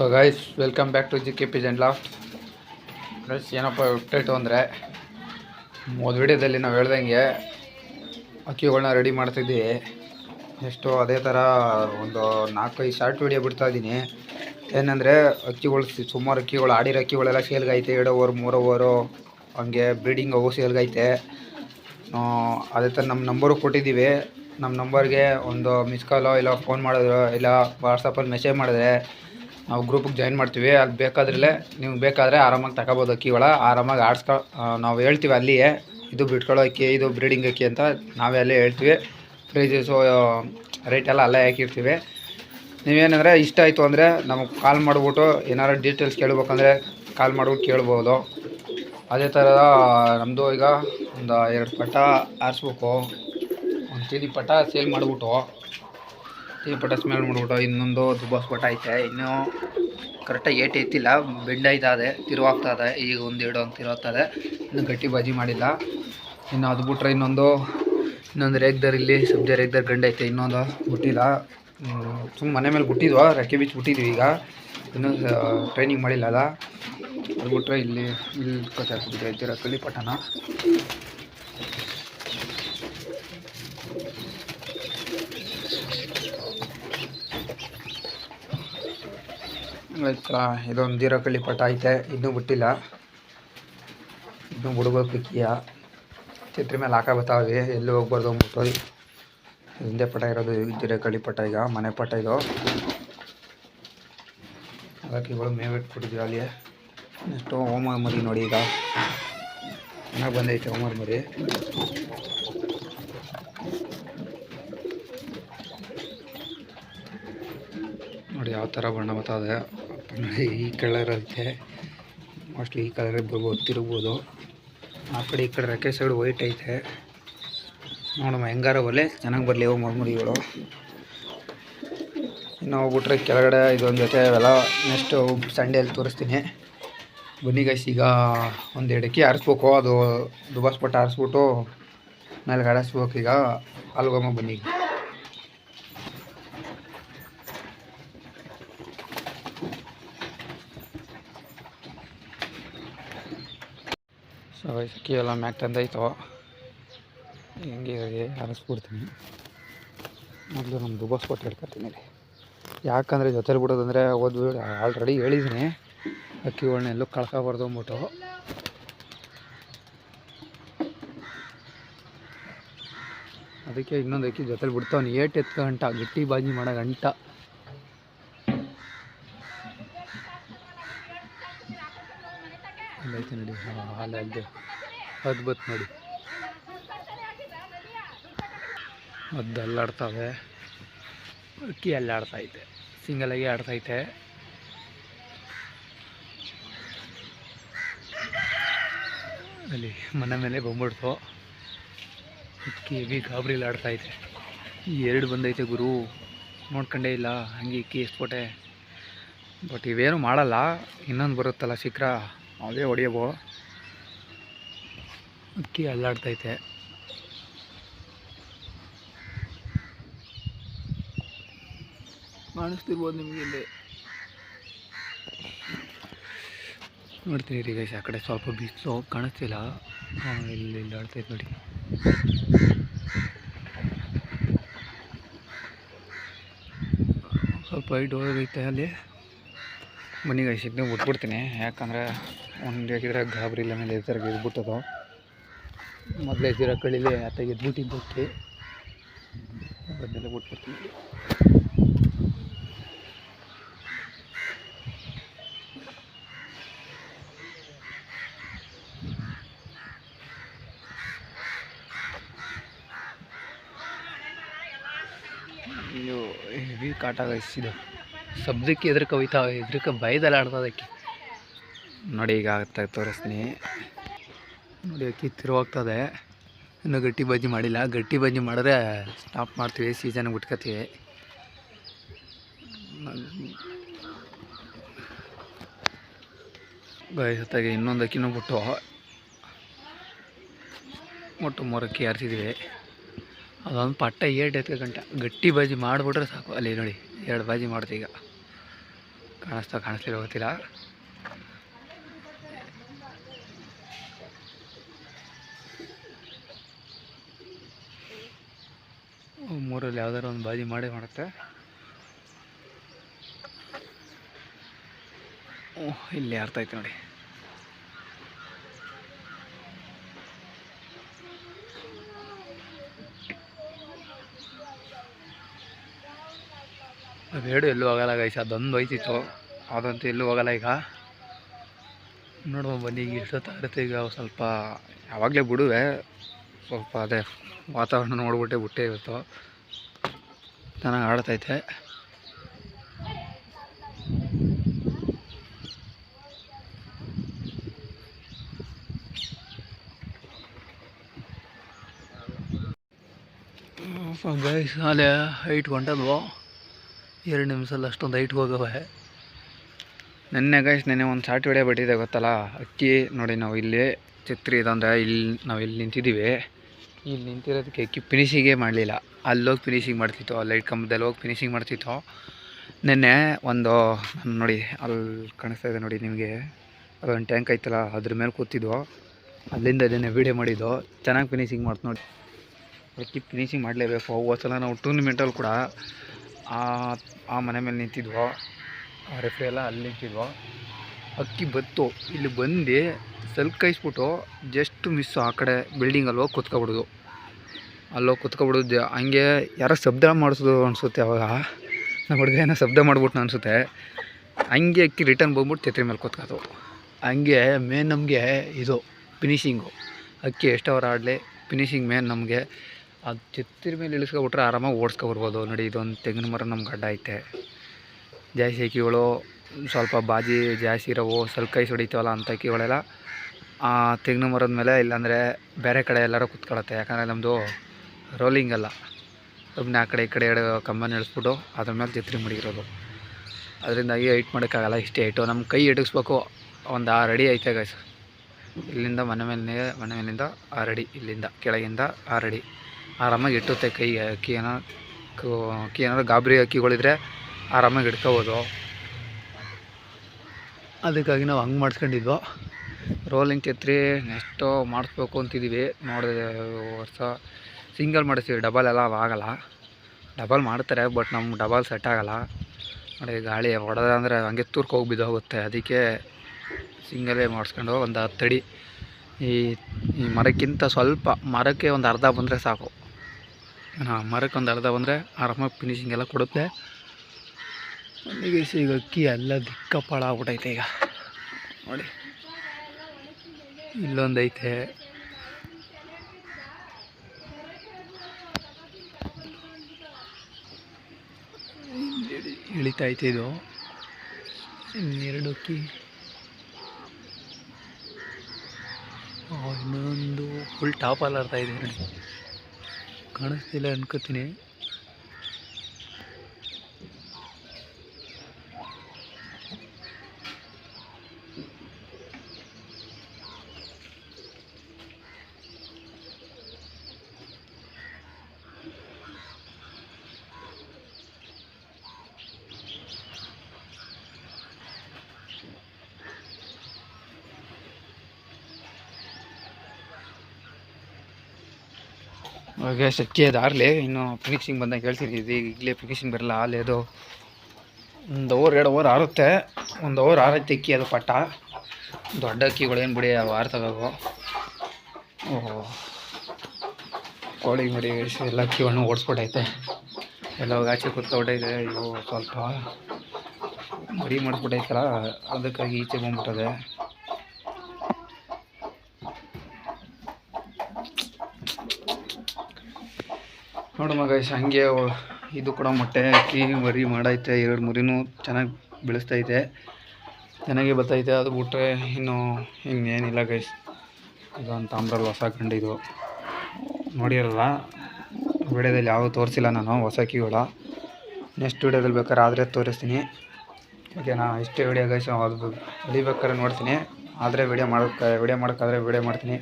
So guys welcome back to G K P ಜೆಂಡ್ಲಾ guys ಏನಪ್ಪ update ಅಂದರೆ, ಮೊದಲ ವಿಡಿಯೋದಲ್ಲಿ ನಾವು ಹೇಳ್ದಂಗೆ ಅಕ್ಕಿಗಳನ್ನ ರೆಡಿ ಮಾಡ್ತಿದ್ದೀವಿ ಎಷ್ಟು ಅದೇ ಥರ ಒಂದು ನಾಲ್ಕೈದು ಶಾರ್ಟ್ ವಿಡಿಯೋ ಬಿಡ್ತಾ ಇದ್ದೀನಿ. ಏನಂದರೆ, ಅಕ್ಕಿಗಳು ಸುಮಾರು ಅಕ್ಕಿಗಳು ಆಡಿರೋ ಅಕ್ಕಿಗಳೆಲ್ಲ ಸೇಲ್ಗೈತೆ, ಎರಡು ಓವರ್ ಮೂರು ಓವರು ಹಂಗೆ ಬ್ರೀಡಿಂಗ್ ಅವು ಸೇಲ್ಗೈತೆ. ಅದೇ ಥರ ನಮ್ಮ ನಂಬರು ಕೊಟ್ಟಿದ್ದೀವಿ. ನಮ್ಮ ನಂಬರ್ಗೆ ಒಂದು ಮಿಸ್ ಕಾಲೋ ಇಲ್ಲ ಫೋನ್ ಮಾಡಿದ್ರು, ಇಲ್ಲ ವಾಟ್ಸಪ್ಪಲ್ಲಿ ಮೆಸೇಜ್ ಮಾಡಿದ್ರೆ ನಾವು ಗ್ರೂಪಿಗೆ ಜಾಯಿನ್ ಮಾಡ್ತೀವಿ. ಅಲ್ಲಿ ಬೇಕಾದ್ರಲ್ಲೇ ನೀವು ಬೇಕಾದರೆ ಆರಾಮಾಗಿ ತಗೋಬೋದು ಅಕ್ಕಿಗಳ ಆರಾಮಾಗಿ ಆಡ್ಸ್ಕೊ ನಾವು ಹೇಳ್ತೀವಿ ಅಲ್ಲಿಯೇ, ಇದು ಬಿಟ್ಕೊಳ್ಳೋ ಅಕ್ಕಿ, ಇದು ಬ್ರೀಡಿಂಗ್ ಅಕ್ಕಿ ಅಂತ ನಾವೇ ಅಲ್ಲೇ ಹೇಳ್ತೀವಿ. ಪ್ರೈಸಸು ರೇಟ್ ಎಲ್ಲ ಅಲ್ಲೇ ಹಾಕಿರ್ತೀವಿ. ನೀವೇನಂದರೆ ಇಷ್ಟ ಆಯಿತು ಅಂದರೆ ನಮಗೆ ಕಾಲ್ ಮಾಡಿಬಿಟ್ಟು ಏನಾರು ಡೀಟೇಲ್ಸ್ ಕೇಳಬೇಕಂದ್ರೆ ಕಾಲ್ ಮಾಡ್ಬಿಟ್ಟು ಕೇಳ್ಬೋದು. ಅದೇ ಥರ ನಮ್ಮದು ಈಗ ಒಂದು ಎರಡು ಪಟ ಆರಿಸ್ಬೇಕು. ಒಂದು ಚೀಲಿ ಪಟ ಸೇಲ್ ಮಾಡಿಬಿಟ್ಟು. ಚೀಲಿ ಪಟ ಸ್ಮೆಲ್ ಮಾಡ್ಬಿಟ್ಟು ಇನ್ನೊಂದು ದುಬಾಸ್ ಬಟ ಐತೆ. ಇನ್ನೂ ಕರೆಕ್ಟಾಗಿ ಏಟ್ ಐತಿಲ್ಲ ಬೆಂಡ್ ಐತಾದೆ ತಿರುವಾಗ್ತದೆ, ಈಗ ಒಂದು ಎರಡು ಅಂತ ತಿರುವಾಗ್ತದೆ. ಇನ್ನು ಗಟ್ಟಿ ಬಾಜಿ ಮಾಡಿಲ್ಲ. ಇನ್ನು ಅದು ಬಿಟ್ರೆ ಇನ್ನೊಂದು ಇನ್ನೊಂದು ರೇಗ್ದರ್ ಇಲ್ಲಿ, ಸಬ್ಜೆ ರೇಗ್ದರ್ ಗಂಡ ಐತೆ, ಇನ್ನೊಂದು ಬಿಟ್ಟಿಲ್ಲ. ಸುಮ್ಮನೆ ಮನೆ ಮೇಲೆ ಬಿಟ್ಟಿದ್ವು? ರೆಕ್ಕೆ ಬೀಚ್ ಬಿಟ್ಟಿದ್ವಿ ಈಗ. ಇನ್ನೂ ಟ್ರೈನಿಂಗ್ ಮಾಡಿಲ್ಲ ಅಲ್ಲ ಅದು ಬಿಟ್ರೆ ಇಲ್ಲಿ ಇಲ್ಲಿ ಕಚ್ಚಾಕ್ಬಿಟ್ಟಿದೆ ಇದ್ದೀರ ಕಲಿಪಟ್ಟಣ ಆಯ್ತಾ, ಇದೊಂದು ಜೀರೋ ಪಟ ಐತೆ, ಇನ್ನೂ ಬಿಟ್ಟಿಲ್ಲ. ಇನ್ನೂ ಬಿಡ್ಬೇಕು ಕಿಯ ಚಿತ್ರ ಮೇಲೆ ಹಾಕ ಬರ್ತಾವೆ ಎಲ್ಲಿ ಹೋಗ್ಬಾರ್ದು ಅಂದ್ಬಿಟ್ಟು ಹಿಂದೆ ಪಟ ಇರೋದು ಜೀರೋ ಕಳ್ಳಿ ಪಟ ಈಗ, ಮನೆ ಪಟ ಇದು. ಅದಕ್ಕೆ ಮೇವು ಮೇವಿಟ್ಬಿಟ್ಟಿದ್ವಿ ಅಲ್ಲಿ ನೆಕ್ಸ್ಟು ಓಮರ್ ಮರಿ ನೋಡಿ ಈಗ. ಚೆನ್ನಾಗಿ ಬಂದೈತೆ ಓಮರ್ ಮರಿ. ನೋಡಿ ಯಾವ ಥರ ಬಣ್ಣ ಬರ್ತಾ ನೋಡಿ ಈ ಕಲರ್ ಅಂತೆ. ಮೋಸ್ಟ್ಲಿ ಈ ಕಲರ್ ಬರ್ಬೋದು, ತಿರುಗ್ಬೋದು. ಆ ಕಡೆ ಈ ಕಡೆ ರೆಕ್ಕೆ ಸೈಡ್ ವೈಟ್ ಐತೆ. ನೋಡಮ್ಮ, ಹೆಂಗಾರ ಬರಲಿ ಚೆನ್ನಾಗಿ ಬರಲಿ ಅವು ಮರಿಗಳು ಇನ್ನು ಹೋಗ್ಬಿಟ್ರೆ ಕೆಳಗಡೆ ಇದೊಂದು ಜೊತೆ ಅವೆಲ್ಲ ನೆಕ್ಸ್ಟ್ ಸಂಡೇಲಿ ತೋರಿಸ್ತೀನಿ. ಬನ್ನಿ ಗೈಸ್ ಈಗ ಒಂದು ಎಡಕ್ಕಿ ಆರಿಸ್ಬೇಕು. ಅದು ದುಬಾಸ್ಪಟ್ಟು ಆರಿಸ್ಬಿಟ್ಟು ಮೇಲೆ ಆಡಿಸ್ಬೇಕು ಈಗ. ಅಲ್ಗಮ್ಮ ಬನ್ನಿ. ಸೊ ಎಲ್ಲ ಮ್ಯಾಕ್ ತಂದಾಯ್ತು. ಹೆಂಗೆ ಹರಿಸ್ಬಿಡ್ತೀನಿ ಮೊದಲು ನಮ್ಮ ದುಬಾಸ್ ಕೊಟ್ಟು ಹೇಳ್ಕೊತೀನಿ ಯಾಕಂದರೆ ಜೊತೆಲಿ ಬಿಡೋದಂದರೆ ಓದ್ ಆಲ್ರೆಡಿ ಹೇಳಿದ್ದೀನಿ ಅಕ್ಕಿಗಳನ್ನ ಎಲ್ಲೂ ಕಳ್ಕೊಬಾರ್ದು ಅಂದ್ಬಿಟ್ಟು. ಅದಕ್ಕೆ ಇನ್ನೊಂದು ಅಕ್ಕಿ ಜೊತೆಲಿ ಬಿಡ್ತಾವನು ಏಟ್ ಎತ್ತು ಗಂಟ ಗಟ್ಟಿ ಬಾಜಿ ಮಾಡೋ ಗಂಟ. ಅಲ್ಲೈತೆ ನೋಡಿ. ಹಾಲು ಅಲ್ಲದೆ ಅದು ಬತ್ ನೋಡಿ. ಅದು ಅಲ್ಲಾಡ್ತವೆ. ಸಿಂಗಲ್ ಆಗಿ ಸಿಂಗಲಾಗಿ ಆಡ್ತೈತೆ. ಅಲ್ಲಿ ಮನೆ ಮೇಲೆ ಬಂದ್ಬಿಡ್ತು. ಅಕ್ಕಿ ಹೆವಿ ಗಾಬರಿಲಿ ಆಡ್ತೈತೆ. ಈ ಎರಡು ಬಂದೈತೆ ಗುರು. ನೋಡ್ಕೊಂಡೇ ಇಲ್ಲ. ಹಂಗೆ ಇಕ್ಕಿ ಎಸ್ಬಿಟ್ಟೆ ಬಟ್ ಇವೇನು ಮಾಡಲ್ಲ. ಇನ್ನೊಂದು ಬರುತ್ತಲ್ಲ ಶಿಖರ ಅವೇ ಹೊಡೆಯಬೋ. ಅಕ್ಕಿ ಅಲ್ಲಾಡ್ತೈತೆ. ಕಾಣಿಸ್ತಿರ್ಬೋದು ನಿಮಗೆ ಇಲ್ಲಿ. ನೋಡ್ತೀನಿ ರೀ ಗೈಸ್ ಆ ಕಡೆ ಸ್ವಲ್ಪ ಬಿಸಿಲು ಕಾಣಿಸ್ತಿಲ್ಲ. ಇಲ್ಲಿ ಇಲ್ಲಿ ಆಡ್ತೈತೆ ನೋಡಿ. ಸ್ವಲ್ಪ ಹೈಟ್ ಹೋಗೈತೆ ಅಲ್ಲಿ. ಬನ್ನಿ ಗೈಸ್ ಇದನ್ನ ಬಿಟ್ಬಿಡ್ತೀನಿ ಯಾಕಂದರೆ ಒಂದು ಹಾಕಿದ್ರೆ ಗಾಬರಿ ಇಲ್ಲ ಮೇಲೆ ಎದ್ದಾಗ ಎದ್ಬಿಟ್ಟದು ಮೊದಲೇ ಎದ್ದಿರೋ ಕಳಿಲಿ ಆತ ಎದ್ಬಿಟ್ಟಿದ್ದಕ್ಕೆ ಅದನ್ನೆಲ್ಲ ಬಿಟ್ಬಿಡ್ತೀನಿ ಅಯ್ಯೋ, ಹೆವಿ ಕಾಟ ಇದು. ಶಬ್ದಕ್ಕೆ ಎದ್ರಕ್ಕೆ ಹೋಯ್ತಾವೆ ಎದ್ರಕ್ಕೆ ಭಯದಲ್ಲಿ ಆಡ್ತದಕ್ಕೆ ನೋಡಿ, ಈಗ ಆಗ್ತಾ ತೋರಿಸ್ತೀನಿ. ನೋಡಿ ಅಕ್ಕಿ ತಿರುವಾಗ್ತದೆ. ಇನ್ನು ಗಟ್ಟಿ ಬಜ್ಜಿ ಮಾಡಿಲ್ಲ. ಗಟ್ಟಿ ಬಜ್ಜಿ ಮಾಡಿದ್ರೆ ಸ್ಟಾಪ್ ಮಾಡ್ತೀವಿ ಸೀಸನ್ಗೆ ಬಿಟ್ಕೋತೀವಿ ಹೊತ್ತಾಗಿ ಇನ್ನೊಂದು ಅಕ್ಕಿನೂ ಬಿಟ್ಟು ಒಟ್ಟು ಮೂರಕ್ಕೆ ಅಕ್ಕಿ ಆರಿಸಿದ್ವಿ ಅದೊಂದು ಪಟ್ಟ ಏಟ್ ಗಂಟ. ಗಟ್ಟಿ ಬಾಜಿ ಮಾಡಿಬಿಟ್ರೆ ಸಾಕು. ಅಲ್ಲಿ ನೋಡಿ, ಎರಡು ಬಾಜಿ ಮಾಡ್ತೀವಿ ಈಗ. ಕಾಣಿಸ್ತಾ ಕಾಣಿಸ್ಲಿಲ್ಲ ಗೊತ್ತಿಲ್ಲ. ಮೂರಲ್ಲಿ ಯಾವ್ದಾರು ಒಂದು ಬಾಜಿ ಮಾಡಿ ಮಾಡುತ್ತೆ. ಇಲ್ಲಿ ಅರ್ಥ ಆಯ್ತು ನೋಡಿ. ಬೇಡ ಎಲ್ಲೂ ಹೋಗಲ್ಲ ಗೈಸ್ ಅದೊಂದು ಹೋಯ್ತಿತ್ತು ಅದಂತೂ ಎಲ್ಲೂ ಹೋಗಲ್ಲ ಈಗ. ನೋಡುವ ಬನ್ನಿ, ಈಗ ಎಷ್ಟೊತ್ತಾಗುತ್ತೆ ಈಗ ಸ್ವಲ್ಪ ಯಾವಾಗಲೇ ಬಿಡುವೆ. ಸ್ವಲ್ಪ ಅದೇ ವಾತಾವರಣ ನೋಡ್ಬಿಟ್ಟೆ ಬಿಟ್ಟೆ ಇವತ್ತು. ಚೆನ್ನಾಗಿ ಆಡ್ತೈತೆ. ಗೈಸ್ ಅಲ್ಲೇ ಹೈಟ್ ಹೊಂಟದ್ವು ಎರಡು ನಿಮಿಷದಲ್ಲಿ ಅಷ್ಟೊಂದು ಹೈಟ್ ಹೋಗವ. ನೆನ್ನೆ ಗೈಸ್ ನೆನ್ನೆ ಒಂದು ಶಾರ್ಟ್ ವಿಡಿಯೋ ಬಿಟ್ಟಿದೆ ಗೊತ್ತಲ್ಲ? ಅಕ್ಕಿ ನೋಡಿ ನಾವು ಇಲ್ಲಿ ಛತ್ರಿ ಇದೊಂದು ಇಲ್ಲಿ ನಾವು ಇಲ್ಲಿ ನಿಂತಿದ್ದೀವಿ. ಇಲ್ಲಿ ನಿಂತಿರೋದಕ್ಕೆ ಅಕ್ಕಿ ಫಿನಿಶಿಂಗೇ ಮಾಡಲಿಲ್ಲ. ಅಲ್ಲೋಗಿ ಫಿನಿಶಿಂಗ್ ಮಾಡ್ತಿತ್ತು, ಆ ಲೈಟ್ ಕಂಬದಲ್ಲಿ ಹೋಗಿ ಫಿನಿಶಿಂಗ್ ಮಾಡ್ತಿತ್ತು. ನೆನ್ನೆ ಒಂದು, ನೋಡಿ ಅಲ್ಲಿ ಕಾಣಿಸ್ತಾ ಇದೆ ನೋಡಿ ನಿಮಗೆ. ಅದೊಂದು ಟ್ಯಾಂಕ್ ಐತಲ್ಲ, ಅದ್ರ ಮೇಲೆ ಕೂತಿದ್ವು. ಅಲ್ಲಿಂದ ಅದನ್ನು ವೀಡಿಯೋ ಮಾಡಿದ್ದು. ಚೆನ್ನಾಗಿ ಫಿನಿಶಿಂಗ್ ಮಾಡ್ತು ನೋಡಿ. ಅಕ್ಕಿ ಫಿನಿಶಿಂಗ್ ಮಾಡಲೇಬೇಕು. ಹೋದ ಸಲ ನಾವು ಟೂರ್ನಿಮೆಂಟಲ್ಲಿ ಕೂಡ ಆ ಆ ಮನೆ ಮೇಲೆ ನಿಂತಿದ್ವು ರೆಫ್ರಿ ಎಲ್ಲ ಅಲ್ಲಿ ನಿಂತಿದ್ವೋ, ಅಕ್ಕಿ ಬತ್ತು. ಇಲ್ಲಿ ಬಂದು ಸಲ್ಕೈಸ್ಬಿಟ್ಟು ಕೈಸ್ಬಿಟ್ಟು ಜಸ್ಟ್ ಮಿಸ್ಸು ಆ ಕಡೆ ಬಿಲ್ಡಿಂಗಲ್ಲಿ ಹೋಗಿ ಕುತ್ಕೊಬಿಡೋದು. ಅಲ್ಲೋಗಿ ಕುತ್ಕೊಬಿಡೋದು, ಹಂಗೆ ಯಾರೋ ಶಬ್ದ ಮಾಡಿಸೋದು ಅನಿಸುತ್ತೆ ಅವಾಗ. ನಮ್ಮ ಹುಡುಗ ಏನೋ ಶಬ್ದ ಮಾಡ್ಬಿಟ್ಟು ಅನಿಸುತ್ತೆ. ಹಂಗೆ ಅಕ್ಕಿ ರಿಟರ್ನ್ ಬಂದ್ಬಿಟ್ಟು ಛತ್ರಿ ಮೇಲೆ ಕುತ್ಕೋದು. ಹಂಗೆ ಮೇನ್ ನಮಗೆ ಇದು ಫಿನಿಶಿಂಗು ಅಕ್ಕಿ ಎಷ್ಟು ಅವರ್ ಆಡಲಿ ಫಿನಿಶಿಂಗ್ ಮೇನ್ ನಮಗೆ. ಅದು ಚಿತ್ತಿರ ಮೇಲೆ ಇಳಿಸ್ಕೊಬಿಟ್ರೆ ಆರಾಮಾಗಿ ಓಡಿಸ್ಕೊಬರ್ಬೋದು ನೋಡಿ, ಇದೊಂದು ತೆಂಗಿನ ಮರ ನಮ್ಮ ಗಡ್ಡ ಐತೆ. ಜಾಸ್ತಿ ಅಕ್ಕಿಗಳು ಸ್ವಲ್ಪ ಬಾಜಿ ಜಾಸ್ತಿ ಇರೋವು, ಸ್ವಲ್ಪ ಕೈ ಹೊಡಿತೀವಲ್ಲ ಅಂತ ಅಕ್ಕಿಗಳೆಲ್ಲ ಆ ತೆಂಗಿನ ಮರದ ಮೇಲೆ ಇಲ್ಲಾಂದರೆ ಬೇರೆ ಕಡೆ ಎಲ್ಲರೂ ಕುತ್ಕೊಳತ್ತೆ. ಯಾಕಂದರೆ ನಮ್ಮದು ರೋಲಿಂಗ್ ಅಲ್ಲ. ಸುಮ್ಮನೆ ಆ ಕಡೆ ಈ ಕಡೆ ಎರಡು ಕಂಬನ ಇಳಿಸ್ಬಿಟ್ಟು ಅದ್ರ ಮೇಲೆ ಚಿತ್ರಿ ಮಡಗಿರೋದು. ಅದರಿಂದಾಗಿ ಹೈಟ್ ಮಾಡೋಕ್ಕಾಗಲ್ಲ, ಇಷ್ಟೇ ಹೈಟು ನಮ್ಮ ಕೈ ಎಡಗಿಸ್ಬೇಕು ಒಂದು ಆರು ಅಡಿ ಐತೆ ಗೈಸ್ ಇಲ್ಲಿಂದ ಮನೆ ಮೇಲೆ ಮನೆ ಮೇಲಿಂದ ಆ ರೆಡಿ ಇಲ್ಲಿಂದ ಕೆಳಗಿಂದ ಆ ಅಡಿ. ಆರಾಮಾಗಿ ಇಟ್ಟುತ್ತೆ ಕೈಗೆ ಅಕ್ಕಿ ಏನೋ ಅಕ್ಕಿ ಏನಾದ್ರು ಗಾಬರಿ ಅಕ್ಕಿಗಳಿದ್ರೆ ಆರಾಮಾಗಿ ಇಟ್ಕೋಬೋದು. ಅದಕ್ಕಾಗಿ ನಾವು ಹಂಗೆ ಮಾಡಿಸ್ಕೊಂಡಿದ್ವು. ರೋಲಿಂಗ್ ಛತ್ರಿ ನೆಕ್ಸ್ಟು ಮಾಡಿಸ್ಬೇಕು ಅಂತಿದ್ದೀವಿ ನೋಡಿದ್ರೆ ವರ್ಷ ಸಿಂಗಲ್ ಮಾಡಿಸ್ತೀವಿ, ಡಬಲ್ ಎಲ್ಲ ಆಗಲ್ಲ. ಡಬಲ್ ಮಾಡ್ತಾರೆ, ಬಟ್ ನಮ್ಗೆ ಡಬಲ್ ಸೆಟ್ ಆಗೋಲ್ಲ. ನೋಡಿ, ಗಾಳಿ ಹೊಡೆದ ಅಂದರೆ ಹಂಗೆ ಹೋಗಿ ಬಿದ್ದೋಗುತ್ತೆ. ಅದಕ್ಕೆ ಸಿಂಗಲೇ ಮಾಡಿಸ್ಕೊಂಡು ಒಂದು ಹತ್ತಡಿ ಈ ಈ ಮರಕ್ಕಿಂತ ಸ್ವಲ್ಪ ಮರಕ್ಕೆ ಒಂದು ಅರ್ಧ ಬಂದರೆ ಸಾಕು. ಮರಕ್ಕೆ ಒಂದು ಅರ್ಧ ಬಂದರೆ ಆರಾಮಾಗಿ ಫಿನಿಶಿಂಗ್ ಎಲ್ಲ ಕೊಡುತ್ತೆ. ಈಗ ಈಗ ಅಕ್ಕಿ ಎಲ್ಲ ದಿಕ್ಕಪ್ಪಾಳ ಆಗ್ಬಿಟ್ಟೈತೆ ಈಗ. ನೋಡಿ. ಇಲ್ಲೊಂದೈತೆ. ಐತೆ ಇಳಿ- ಇಳಿತಾ ಇದು. ಇನ್ನೆರಡು ಅಕ್ಕಿ. ಇನ್ನೊಂದು ಫುಲ್ ಟಾಪಲ್ಲಿ ಆಡ್ತಾ ಇದೆ ನೋಡಿ. ಕಾಣಿಸ್ತಿಲ್ಲ ಅನ್ಕೋತೀನಿ. ಹಾಗೆ ಸಕ್ಕಿ ಅದಾರಲಿ ಇನ್ನು ಫಿನಿಶಿಂಗ್ ಬಂದಾಗ ಹೇಳ್ತೀನಿ ಈಗಲೇ ಫಿನಿಶಿಂಗ್ ಬರಲ್ಲ ಅಲ್ಲಿ ಅದು ಒಂದು ಓವರ್ ಎರಡು ಓವರ್ ಆರುತ್ತೆ. ಒಂದು ಓವರ್ ಆರೈತೆ, ಅಕ್ಕಿ, ಅದು ಪಟ್ಟ. ದೊಡ್ಡ ಅಕ್ಕಿಗಳು ಏನು ಬಿಡಿ, ಅವು ಆರ್ತಬೇಕು ಓಹೋ ಕೋಳಿ ಮರಿ ಎಲ್ಲ ಅಕ್ಕಿಗಳನ್ನು ಓಡಿಸ್ಬಿಟ್ಟೈತೆ. ಎಲ್ಲ ಆಚೆ ಕೂತ್ಕೊಟ್ಟೈತೆ ಇವು ಸ್ವಲ್ಪ ಮರಿ ಮಾಡಿಸ್ಬಿಟ್ಟೈತಲ್ಲ ಅದಕ್ಕಾಗಿ ಈಚೆ ಬಂದ್ಬಿಟ್ಟದೆ. ನೋಡು ಮಗ ಹಂಗೆ ಇದು ಕೂಡ ಮೊಟ್ಟೆ ಹಾಕಿ ಮರಿ ಮಾಡೈತೆ, ಎರಡು ಮರಿನೂ ಚೆನ್ನಾಗಿ ಬೆಳೆಸ್ತೈತೆ, ಚೆನ್ನಾಗಿ ಬರ್ತೈತೆ ಅದು ಬಿಟ್ರೆ ಇನ್ನು ಇನ್ನೇನಿಲ್ಲ ಗೈಸ್ ಅಂತ ತಾಮ್ರಲ್ಲಿ ಹೊಸ ಕಂಡಿದ್ದು. ನೋಡಿರಲ್ಲ, ವಿಡಿಯೋದಲ್ಲಿ ಯಾವ ತೋರಿಸಿಲ್ಲ ನಾನು ಹೊಸ ಕಿಗಳ. ನೆಕ್ಸ್ಟ್ ವಿಡಿಯೋದಲ್ಲಿ ಬೇಕಾದ್ರೆ ಆದರೆ ತೋರಿಸ್ತೀನಿ. ಓಕೆನಾ? ಇಷ್ಟೇ ವಿಡಿಯೋ ಗೈಸ್ ಅದು ಹೊಡಿಬೇಕಾದ್ರೆ ನೋಡ್ತೀನಿ. ಆದರೆ ವಿಡಿಯೋ ಮಾಡೋಕ್ಕೆ ವಿಡಿಯೋ ಮಾಡೋಕ್ಕಾದ್ರೆ ವಿಡಿಯೋ ಮಾಡ್ತೀನಿ.